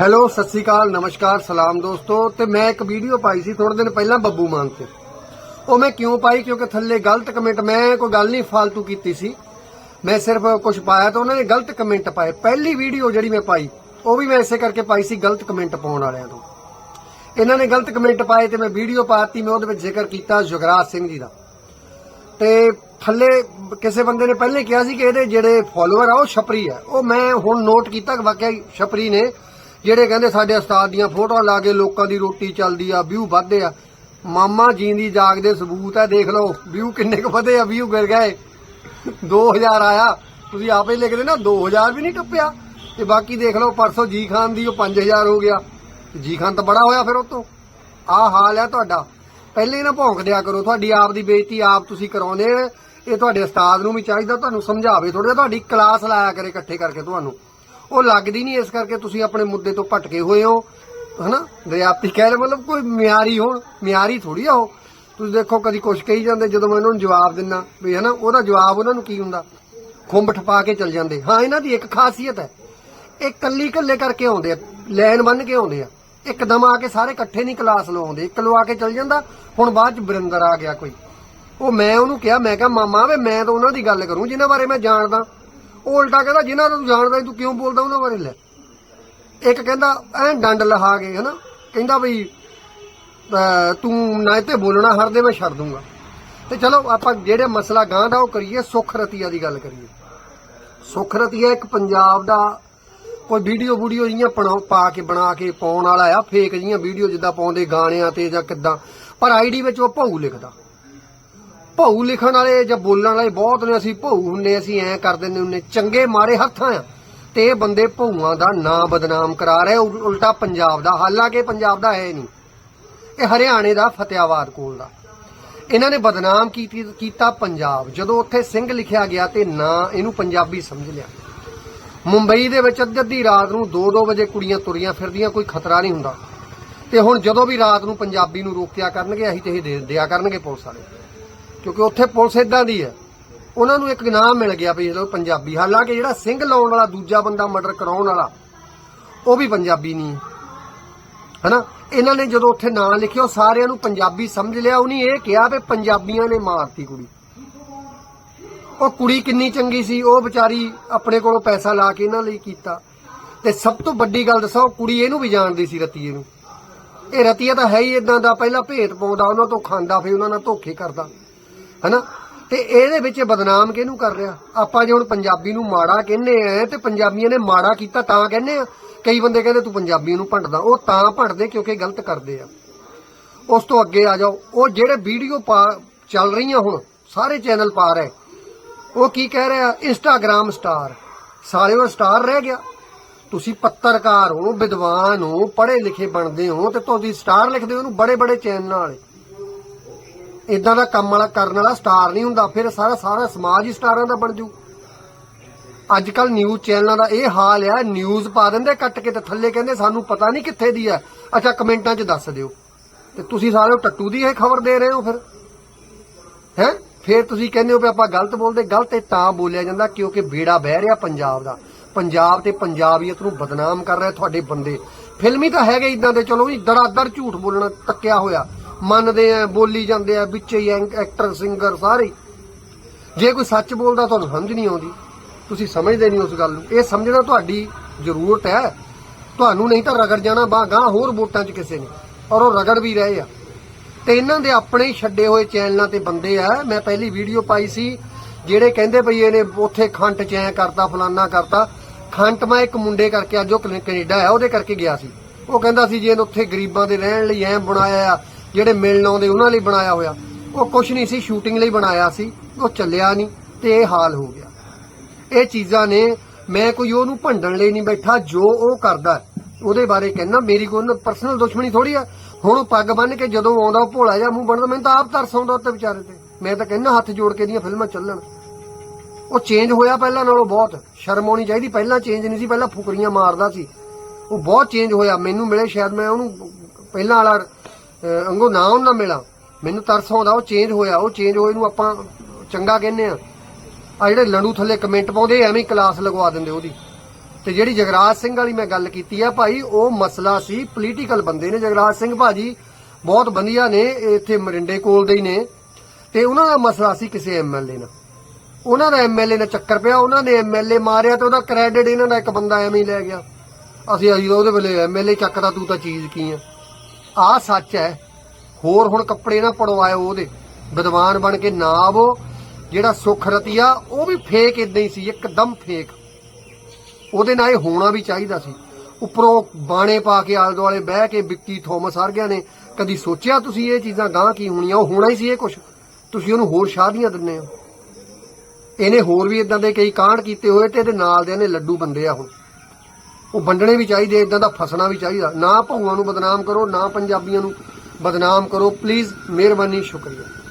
Hello, Sat Sri ਅਕਾਲ, ਨਮਸਕਾਰ, ਸਲਾਮ ਦੋਸਤੋ। ਤੇ ਮੈਂ ਇੱਕ ਵੀਡੀਓ ਪਾਈ ਸੀ ਥੋੜੇ ਦਿਨ ਪਹਿਲਾਂ ਬੱਬੂ ਮਾਨ ਤੇ। ਉਹ ਮੈਂ ਕਿਉਂ ਪਾਈ? ਕਿਉਂਕਿ ਥੱਲੇ ਗਲਤ ਕਮੈਂਟ ਮੈਂ ਕੋਈ ਗੱਲ ਨਹੀਂ ਫालतू ਕੀਤੀ ਸੀ। ਮੈਂ ਸਿਰਫ ਕੁਝ ਪਾਇਆ ਤਾਂ ਉਹਨਾਂ ਨੇ ਗਲਤ ਕਮੈਂਟ ਪਾਏ। ਪਹਿਲੀ ਵੀਡੀਓ ਜਿਹੜੀ ਮੈਂ ਪਾਈ, ਉਹ ਵੀ ਮੈਂ ਇਸੇ ਕਰਕੇ ਪਾਈ ਸੀ ਗਲਤ ਕਮੈਂਟ ਪਾਉਣ ਵਾਲਿਆਂ ਤੋਂ। ਇਹਨਾਂ ਨੇ ਗਲਤ ਕਮੈਂਟ ਪਾਏ ਤੇ ਮੈਂ ਵੀਡੀਓ ਪਾਤੀ, ਮੈਂ ਉਹਦੇ ਵਿੱਚ ਜ਼ਿਕਰ ਕੀਤਾ ਜੁਗਰਾਜ ਸਿੰਘ ਜੀ ਦਾ। ਤੇ ਥੱਲੇ ਕਿਸੇ ਬੰਦੇ ਨੇ ਪਹਿਲੇ ਕਿਹਾ ਸੀ ਕਿ ਇਹਦੇ ਜਿਹੜੇ ਫਾਲੋਅਰ ਆ, ਉਹ ਛਪਰੀ ਆ। ਉਹ ਮੈਂ ਹੁਣ ਨੋਟ ਕੀਤਾ ਕਿ ਵਾਕਿਆ ਛਪਰੀ ਨੇ ਜਿਹੜੇ ਕਹਿੰਦੇ ਸਾਡੇ ਉਸਤਾਦ ਦੀਆਂ ਫੋਟੋਆਂ ਲਾ ਕੇ ਲੋਕਾਂ ਦੀ ਰੋਟੀ ਚੱਲਦੀ ਆ ਵਿਊ ਵੱਧਦੇ ਆ। ਮਾਮਾ ਜੀਂਦੀ ਜਾਗਦੇ ਸਬੂਤ ਆ, ਦੇਖ ਲਓ ਵਿਊ ਕਿੰਨੇ ਕੁ ਵਧੇ ਆ ਵਿਊ ਗਿਰ ਗਏ। 2000 ਆਇਆ, ਤੁਸੀਂ ਆਪੇ ਲਿਖਦੇ ਨਾ 2000 ਵੀ ਨਹੀਂ ਟੱਪਿਆ। ਤੇ ਬਾਕੀ ਦੇਖ ਲਓ, ਪਰਸੋਂ ਜੀ ਖਾਨ ਦੀ ਉਹ 5000 ਹੋ ਗਿਆ। ਜੀ ਖਾਨ ਤਾਂ ਬੜਾ ਹੋਇਆ ਫਿਰ ਉਹ ਤੋਂ ਆਹ ਹਾਲ ਆ ਤੁਹਾਡਾ। ਪਹਿਲੇ ਨਾ ਭੌਂਕ ਦਿਆ ਕਰੋ, ਤੁਹਾਡੀ ਆਪ ਦੀ ਬੇਇੱਜ਼ਤੀ ਆਪ ਤੁਸੀਂ ਕਰਾਉਂਦੇ ਇਹ ਤੁਹਾਡੇ ਉਸਤਾਦ ਨੂੰ ਵੀ ਚਾਹੀਦਾ, ਤੁਹਾਨੂੰ ਸਮਝਾਵੇ ਥੋੜਾ ਜਿਹਾ, ਤੁਹਾਡੀ ਕਲਾਸ ਲਾਇਆ ਕਰੇ ਇਕੱਠੇ ਕਰਕੇ ਤੁਹਾਨੂੰ। ਉਹ ਲੱਗਦੀ ਨਹੀਂ ਇਸ ਕਰਕੇ ਤੁਸੀਂ ਆਪਣੇ ਮੁੱਦੇ ਤੋਂ ਭਟਕੇ ਹੋਏ ਹੋ, ਹਨਾ? ਦਰਿਆਪਤੀ ਕਹਿ ਰਹੇ, ਮਤਲਬ ਕੋਈ ਮਿਆਰੀ ਹੋਣ, ਮਿਆਰੀ ਥੋੜੀ ਆ ਉਹ। ਤੁਸੀਂ ਦੇਖੋ, ਕਦੀ ਕੁਛ ਕਹੀ ਜਾਂਦੇ, ਜਦੋਂ ਮੈਂ ਉਹਨਾਂ ਨੂੰ ਜਵਾਬ ਦਿੰਨਾ ਵੀ, ਹਨਾ, ਉਹਦਾ ਜਵਾਬ ਉਹਨਾਂ ਨੂੰ ਕੀ ਹੁੰਦਾ? ਖੁੰਬ ਠਪਾ ਕੇ ਚੱਲ ਜਾਂਦੇ। ਹਾਂ, ਇਹਨਾਂ ਦੀ ਇੱਕ ਖਾਸੀਅਤ ਹੈ। ਇਹ ਕੱਲੀ ਕੱਲੇ ਕਰਕੇ ਆਉਂਦੇ ਆ, ਲਾਈਨ ਬੰਨ ਕੇ ਆਉਂਦੇ ਆ। ਇੱਕਦਮ ਆ ਕੇ ਸਾਰੇ ਇਕੱਠੇ ਨਹੀਂ ਕਲਾਸ ਲਵਾਉਂਦੇ। ਇੱਕ ਲਵਾ ਕੇ ਚੱਲ ਜਾਂਦਾ, ਹੁਣ ਬਾਅਦ ਚ ਬਰਿੰਦਰ ਆ ਗਿਆ ਕੋਈ। ਉਹ ਮੈਂ ਉਹਨੂੰ ਕਿਹਾ, ਮੈਂ ਕਿਹਾ, ਮਾਮਾ ਵੇ, ਮੈਂ ਤਾਂ ਉਹਨਾਂ ਦੀ ਗੱਲ ਕਰੂੰ, ਜਿਨ੍ਹਾਂ ਬਾਰੇ ਮੈਂ ਜਾਣਦਾ। ਉਹ ਉਲਟਾ ਕਹਿੰਦਾ ਜਿਨ੍ਹਾਂ ਨੂੰ ਤੂੰ ਜਾਣਦਾ ਤੂੰ ਕਿਉਂ ਬੋਲਦਾ ਉਹਨਾਂ ਬਾਰੇ ਲੈ। ਇੱਕ ਕਹਿੰਦਾ ਐ ਡੰਡ ਲਹਾ ਕੇ, ਹਨਾ? ਕਹਿੰਦਾ ਬਈ ਤੂੰ ਨਾ ਤੇ ਬੋਲਣਾ ਹਰਦੇ ਮੈਂ ਛੱਡ ਦੂੰਗਾ। ਤੇ ਚਲੋ ਆਪਾਂ ਜਿਹੜੇ ਮਸਲਾ ਗਾਂ ਦਾ ਉਹ ਕਰੀਏ, ਸੁਖ ਰਤੀਆ ਦੀ ਗੱਲ ਕਰੀਏ। ਸੁਖ ਰਤੀਆ ਇੱਕ ਪੰਜਾਬ ਦਾ ਕੋਈ ਵੀਡੀਓ ਵੀਡੀਓ ਜੀਆਂ ਪਾ ਕੇ, ਬਣਾ ਕੇ ਪਾਉਣ ਵਾਲਾ ਆ, ਫੇਕ ਜੀਆਂ ਵੀਡੀਓ ਜਿੱਦਾਂ ਪਾਉਂਦੇ ਗਾਣਿਆਂ ਤੇ ਜਾਂ ਕਿੱਦਾਂ। ਪਰ ਆਈਡੀ ਵਿੱਚ ਉਹ ਭੌੂ ਲਿਖਦਾ। ਭੌੂ ਲਿਖਣ ਵਾਲੇ ਜਾਂ ਬੋਲਣ ਵਾਲੇ ਬਹੁਤ ਨੇ, ਅਸੀਂ ਭੌੂ ਹੁੰਨੇ, ਅਸੀਂ ਐਂ ਕਰ ਦਿੰਦੇ ਹੁੰਨੇ। ਚੰਗੇ ਮਾਰੇ ਹੱਥਾਂ ਆ। ਤੇ ਇਹ ਬੰਦੇ ਭੌੂਆਂ ਦਾ ਨਾਂ ਬਦਨਾਮ ਕਰਾ ਰਹੇ ਉਲਟਾ ਪੰਜਾਬ ਦਾ। ਹਾਲਾਂਕਿ ਪੰਜਾਬ ਦਾ ਹੈ ਨਹੀਂ। ਇਹ ਹਰਿਆਣੇ ਦਾ, ਫਤਿਆਬਾਦ ਕੋਲ ਦਾ। ਇਹਨਾਂ ਨੇ ਬਦਨਾਮ ਕੀਤੀ, ਕੀਤਾ ਪੰਜਾਬ। ਜਦੋਂ ਉੱਥੇ ਸਿੰਘ ਲਿਖਿਆ ਗਿਆ ਤੇ ਨਾਂ ਇਹਨੂੰ ਪੰਜਾਬੀ ਸਮਝ ਲਿਆ। ਮੁੰਬਈ ਦੇ ਵਿੱਚ ਅੱਧੀ ਅੱਧੀ ਰਾਤ ਨੂੰ 2-2 ਵਜੇ ਕੁੜੀਆਂ ਤੁਰੀਆਂ ਫਿਰਦੀਆਂ, ਕੋਈ ਖਤਰਾ ਨਹੀਂ ਹੁੰਦਾ। ਤੇ ਹੁਣ ਜਦੋਂ ਵੀ ਰਾਤ ਨੂੰ ਪੰਜਾਬੀ ਨੂੰ ਰੋਕਿਆ ਕਰਨਗੇ, ਅਸੀਂ ਤੇ ਇਹ ਦੇ ਦਿਆ ਕਰਨਗੇ ਪੁਲਿਸ ਵਾਲੇ। ਕਿਉਂਕਿ ਉੱਥੇ ਪੁਲਿਸ ਇਦਾਂ ਦੀ ਹੈ। ਉਹਨਾਂ ਨੂੰ ਇੱਕ ਨਾਮ ਮਿਲ ਗਿਆ ਵੀ ਜਦੋਂ ਪੰਜਾਬੀ, ਹਾਲਾਂਕਿ ਜਿਹੜਾ ਸਿੰਘ ਲਾਉਣ ਵਾਲਾ ਦੂਜਾ ਬੰਦਾ ਮਰਡਰ ਕਰਾਉਣ ਵਾਲਾ, ਉਹ ਵੀ ਪੰਜਾਬੀ ਨਹੀਂ। ਹੈ ਹਨਾ? ਇਹਨਾਂ ਨੇ ਜਦੋਂ ਉੱਥੇ ਨਾਂ ਲਿਖਿਆ ਸਾਰਿਆਂ ਨੂੰ ਪੰਜਾਬੀ ਸਮਝ ਲਿਆ। ਉਹਨੇ ਇਹ ਕਿਹਾ ਵੀ ਪੰਜਾਬੀਆਂ ਨੇ ਮਾਰਤੀ ਕੁੜੀ। ਉਹ ਕੁੜੀ ਕਿੰਨੀ ਚੰਗੀ ਸੀ, ਉਹ ਵਿਚਾਰੀ ਆਪਣੇ ਕੋਲੋਂ ਪੈਸਾ ਲਾ ਕੇ ਇਹਨਾਂ ਲਈ ਕੀਤਾ। ਤੇ ਸਭ ਤੋਂ ਵੱਡੀ ਗੱਲ ਦੱਸਾਂ, ਉਹ ਕੁੜੀ ਇਹਨੂੰ ਵੀ ਜਾਣਦੀ ਸੀ ਰਤੀਏ ਨੂੰ। ਇਹ ਰਤੀਆ ਤਾਂ ਹੈ ਹੀ ਇਦਾਂ ਦਾ, ਪਹਿਲਾਂ ਭੇਤ ਪਾਉਂਦਾ, ਉਹਨਾਂ ਤੋਂ ਖਾਂਦਾ, ਫਿਰ ਉਹਨਾਂ ਨਾਲ ਧੋਖੇ ਕਰਦਾ। ਹਨਾ? ਤੇ ਇਹਦੇ ਵਿੱਚ ਬਦਨਾਮ ਕਿਹਨੂੰ ਕਰ ਰਿਹਾ? ਆਪਾਂ ਜੇ ਹੁਣ ਪੰਜਾਬੀ ਨੂੰ ਮਾੜਾ ਕਹਿੰਦੇ ਆ ਤੇ ਪੰਜਾਬੀਆਂ ਨੇ ਮਾੜਾ ਕੀਤਾ ਤਾਂ ਕਹਿੰਦੇ ਆ। ਕਈ ਬੰਦੇ ਕਹਿੰਦੇ ਤੂੰ ਪੰਜਾਬੀ ਨੂੰ ਭੰਡਦਾ। ਉਹ ਤਾਂ ਭੰਡਦੇ ਕਿਉਂਕਿ ਗਲਤ ਕਰਦੇ ਆ। ਉਸ ਤੋਂ ਅੱਗੇ ਆ ਜਾਓ। ਉਹ ਜਿਹੜੇ ਵੀਡੀਓ ਪਾ ਚੱਲ ਰਹੀਆਂ ਹੁਣ, ਸਾਰੇ ਚੈਨਲ ਪਾ ਰਹੇ। ਉਹ ਕੀ ਕਹਿ ਰਿਹਾ? ਇੰਸਟਾਗ੍ਰam ਸਟਾਰ ਸਾਰੇ ਉਹ ਸਟਾਰ ਰਹਿ ਗਿਆ। ਤੁਸੀਂ ਪੱਤਰਕਾਰ ਹੋ, ਵਿਦਵਾਨ ਹੋ, ਪੜ੍ਹੇ ਲਿਖੇ ਬਣਦੇ ਹੋ ਤੇ ਤੁਸੀਂ ਸਟਾਰ ਲਿਖਦੇ ਹੋ ਉਹਨੂੰ ਬੜੇ ਬੜੇ ਚੈਨਲ ਵਾਲੇ। ਇਦਾਂ ਦਾ ਕੰਮ ਵਾਲਾ ਕਰਨ ਵਾਲਾ ਸਟਾਰ ਨਹੀਂ ਹੁੰਦਾ, ਫਿਰ ਸਾਰਾ ਸਾਰਾ ਸਮਾਜ ਹੀ ਸਟਾਰਾਂ ਦਾ ਬਣ ਜੂ। ਅੱਜ ਕੱਲ ਨਿਊਜ਼ ਚੈਨਲਾਂ ਦਾ ਇਹ ਹਾਲ ਆ ਨਿਊਜ਼ ਪਾ ਦਿੰਦੇ, ਕੱਟ ਕੇ ਤੇ ਥੱਲੇ ਕਹਿੰਦੇ, ਸਾਨੂੰ ਪਤਾ ਨਹੀਂ ਕਿੱਥੇ ਦੀ ਆ। ਅੱਛਾ, ਕਮੈਂਟਾਂ 'ਚ ਦੱਸ ਦਿਓ। ਤੇ ਤੁਸੀਂ ਸਾਰੇ ਟੱਟੂ ਦੀ ਇਹ ਖਬਰ ਦੇ ਰਹੇ ਹੋ ਫਿਰ? ਹੈ? ਫਿਰ ਤੁਸੀਂ ਕਹਿੰਦੇ ਹੋ ਵੀ ਆਪਾਂ ਗਲਤ ਬੋਲਦੇ, ਗਲਤ ਇਹ ਤਾਂ ਬੋਲਿਆ ਜਾਂਦਾ ਕਿਉਂਕਿ ਬੇੜਾ ਬਹਿ ਰਿਹਾ ਪੰਜਾਬ ਦਾ। ਪੰਜਾਬ ਤੇ ਪੰਜਾਬੀਅਤ ਨੂੰ ਬਦਨਾਮ ਕਰ ਰਿਹਾ ਤੁਹਾਡੇ ਬੰਦੇ। ਫਿਲਮੀ ਤਾਂ ਹੈਗੇ ਇਦਾਂ ਦੇ, ਚਲੋ ਵੀ ਦਰਾਦਰ ਝੂਠ ਬੋਲਣਾ, ਤੱਕਿਆ ਹੋਇਆ। ਮੰਨਦੇ ਆ, ਬੋਲੀ ਜਾਂਦੇ ਆ, ਵਿੱਚ ਹੀ ਐਕਟਰ ਸਿੰਗਰ ਸਾਰੇ। ਜੇ ਕੋਈ ਸੱਚ ਬੋਲਦਾ, ਤੁਹਾਨੂੰ ਸਮਝ ਨਹੀਂ ਆਉਂਦੀ। ਤੁਸੀਂ ਸਮਝਦੇ ਨਹੀਂ ਉਸ ਗੱਲ ਨੂੰ। ਇਹ ਸਮਝਣਾ ਤੁਹਾਡੀ ਜ਼ਰੂਰਤ ਹੈ। ਤੁਹਾਨੂੰ ਨਹੀਂ ਤਾਂ ਰਗੜ ਜਾਣਾ ਬਾਗਾਂ ਹੋਰ ਵੋਟਾਂ 'ਚ ਕਿਸੇ ਨੇ। ਔਰ ਉਹ ਰਗੜ ਵੀ ਰਹੇ ਆ। ਤੇ ਇਹਨਾਂ ਦੇ ਆਪਣੇ ਹੀ ਛੱਡੇ ਹੋਏ ਚੈਨਲਾਂ ਤੇ ਬੰਦੇ ਆ। ਮੈਂ ਪਹਿਲੀ ਵੀਡੀਓ ਪਾਈ ਸੀ, ਜਿਹੜੇ ਕਹਿੰਦੇ ਬਈ ਇਹਨੇ ਉੱਥੇ ਖੰਟ ਚ ਐ ਕਰਤਾ, ਫਲਾਨਾ ਕਰਤਾ। ਖੰਟ ਮੈਂ ਇੱਕ ਮੁੰਡੇ ਕਰਕੇ ਅੱਜ ਉਹ ਕੈਨੇ- ਕੈਨੇਡਾ ਆ, ਉਹਦੇ ਕਰਕੇ ਗਿਆ ਸੀ। ਉਹ ਕਹਿੰਦਾ ਸੀ, ਜੇ ਉੱਥੇ ਗਰੀਬਾਂ ਦੇ ਰਹਿਣ ਲਈ ਐ ਬਣਾਇਆ ਆ ਜਿਹੜੇ ਮਿਲਣ ਆਉਂਦੇ ਉਹਨਾਂ ਲਈ ਬਣਾਇਆ ਹੋਇਆ। ਉਹ ਕੁਛ ਨਹੀਂ ਸੀ ਸ਼ੂਟਿੰਗ ਲਈ ਬਣਾਇਆ ਸੀ। ਉਹ ਚੱਲਿਆ ਨਹੀਂ ਤੇ ਇਹ ਹਾਲ ਹੋ ਗਿਆ। ਇਹ ਚੀਜ਼ਾਂ ਨੇ ਮੈਂ ਕੋਈ ਉਹਨੂੰ ਭੰਡਣ ਲਈ ਨਹੀਂ ਬੈਠਾ ਜੋ ਉਹ ਕਰਦਾ। ਹੈ, ਉਹਦੇ ਬਾਰੇ ਕਹਿਣਾ ਮੇਰੀ ਕੋਈ ਪਰਸਨਲ ਦੁਸ਼ਮਣੀ ਥੋੜੀ ਆ। ਹੁਣ ਉਹ ਪੱਗ ਬੰਨ ਕੇ ਜਦੋਂ ਆਉਂਦਾ ਉਹ ਭੋਲਾ ਜਿਹਾ ਮੂੰਹ ਬਣਦਾ ਮੈਨੂੰ ਤਾਂ ਆਪ ਤਰਸ ਆਉਂਦਾ ਉੱਤੇ ਵਿਚਾਰੇ ਤੇ। ਮੈਂ ਤਾਂ ਕਹਿੰਦਾ ਹੱਥ ਜੋੜ ਕੇ ਦੀਆਂ ਫਿਲਮਾਂ ਚੱਲਣ। ਉਹ ਚੇਂਜ ਹੋਇਆ ਪਹਿਲਾਂ ਨਾਲੋਂ ਬਹੁਤ। ਸ਼ਰਮ ਆਉਣੀ ਚਾਹੀਦੀ। ਪਹਿਲਾਂ ਚੇਂਜ ਨਹੀਂ ਸੀ ਪਹਿਲਾਂ ਫੁਕਰੀਆਂ ਮਾਰਦਾ ਸੀ। ਉਹ ਬਹੁਤ ਚੇਂਜ ਹੋਇਆ। ਮੈਨੂੰ ਮਿਲੇ ਸ਼ਾਇਦ ਮੈਂ ਉਹਨੂੰ ਪਹਿਲਾਂ ਵਾਲਾ ਅੰਗੋ ਨਾ ਉਹਨਾਂ ਮਿਲਾਂ। ਮੈਨੂੰ ਤਰਸ ਆਉਂਦਾ, ਉਹ ਚੇਂਜ ਹੋਇਆ। ਉਹ ਚੇਂਜ ਹੋਏ ਨੂੰ ਆਪਾਂ ਚੰਗਾ ਕਹਿੰਦੇ ਆ। ਆ ਜਿਹੜੇ ਲੰਡੂ ਥੱਲੇ ਕਮੈਂਟ ਪਾਉਂਦੇ, ਐਵੇਂ ਹੀ ਕਲਾਸ ਲਗਵਾ ਦਿੰਦੇ ਉਹਦੀ। ਤੇ ਜਿਹੜੀ ਜਗਰਾਜ ਸਿੰਘ ਵਾਲੀ ਮੈਂ ਗੱਲ ਕੀਤੀ ਆ ਭਾਈ, ਉਹ ਮਸਲਾ ਸੀ ਪੋਲੀਟੀਕਲ ਬੰਦੇ ਨੇ। ਜਗਰਾਜ ਸਿੰਘ ਭਾਜੀ ਬਹੁਤ ਵਧੀਆ ਨੇ, ਇੱਥੇ ਮਰਿੰਡੇ ਕੋਲ ਦੇ ਹੀ ਨੇ। ਤੇ ਉਹਨਾਂ ਦਾ ਮਸਲਾ ਸੀ ਕਿਸੇ ਐਮਐਲਏ ਨਾਲ। ਉਹਨਾਂ ਦਾ ਐਮਐਲਏ ਨਾਲ ਚੱਕਰ ਪਿਆ। ਉਹਨਾਂ ਨੇ ਐਮਐਲਏ ਮਾਰਿਆ ਤੇ ਉਹਦਾ ਕ੍ਰੈਡਿਟ ਇਹਨਾਂ ਦਾ ਇੱਕ ਬੰਦਾ ਐਵੇਂ ਹੀ ਲੈ ਗਿਆ। ਅਸੀਂ ਅਸੀਂ ਉਹਦੇ ਵੇਲੇ ਐਮਐਲਏ ਚੱਕਦਾ, ਤੂੰ ਤਾਂ ਚੀਜ਼ ਕੀ ਆ? ਆਹ ਸੱਚ ਹੈ। ਹੋਰ ਹੁਣ ਕੱਪੜੇ ਨਾ ਪੜਵਾਇਓ ਉਹਦੇ। ਵਿਦਵਾਨ ਬਣ ਕੇ ਨਾ ਆਵੋ। ਜਿਹੜਾ ਸੁਖ ਰਤੀਆ ਉਹ ਵੀ ਫੇਕ ਇਦਾਂ ਹੀ ਸੀ, ਇੱਕਦਮ ਫੇਕ। ਉਹਦੇ ਨਾਲ ਇਹ ਹੋਣਾ ਵੀ ਚਾਹੀਦਾ ਸੀ। ਉੱਪਰੋਂ ਬਾਣੇ ਪਾ ਕੇ ਆਲੇ ਦੁਆਲੇ ਬਹਿ ਕੇ ਵਿੱਕੀ, ਥੋਮਸ ਹਰਗਿਆਂ ਨੇ ਕਦੀ ਸੋਚਿਆ ਤੁਸੀਂ ਇਹ ਚੀਜ਼ਾਂ ਗਾਂ ਕੀ ਹੋਣੀਆਂ? ਉਹ ਹੋਣਾ ਹੀ ਸੀ ਇਹ ਕੁਝ ਤੁਸੀਂ ਉਹਨੂੰ ਹੋਰ ਸ਼ਾਦੀਆਂ ਦਿੰਦੇ ਹੋ। ਇਹਨੇ ਹੋਰ ਵੀ ਇਦਾਂ ਦੇ ਕਈ ਕਾਂਡ ਕੀਤੇ ਹੋਏ ਤੇ ਇਹਦੇ ਨਾਲ ਦੇ ਨੇ ਲੱਡੂ ਬੰਦੇ ਆ ਹੁਣ। ਉਹ ਵੰਡਣੇ ਵੀ ਚਾਹੀਦੇ ਇਦਾਂ ਦਾ ਫਸਣਾ ਵੀ ਚਾਹੀਦਾ। ਨਾ ਭਊਆਂ ਨੂੰ ਬਦਨਾਮ ਕਰੋ, ਨਾ ਪੰਜਾਬੀਆਂ ਨੂੰ ਬਦਨਾਮ ਕਰੋ। ਪਲੀਜ਼ ਮਿਹਰਬਾਨੀ, ਸ਼ੁਕਰੀਆ।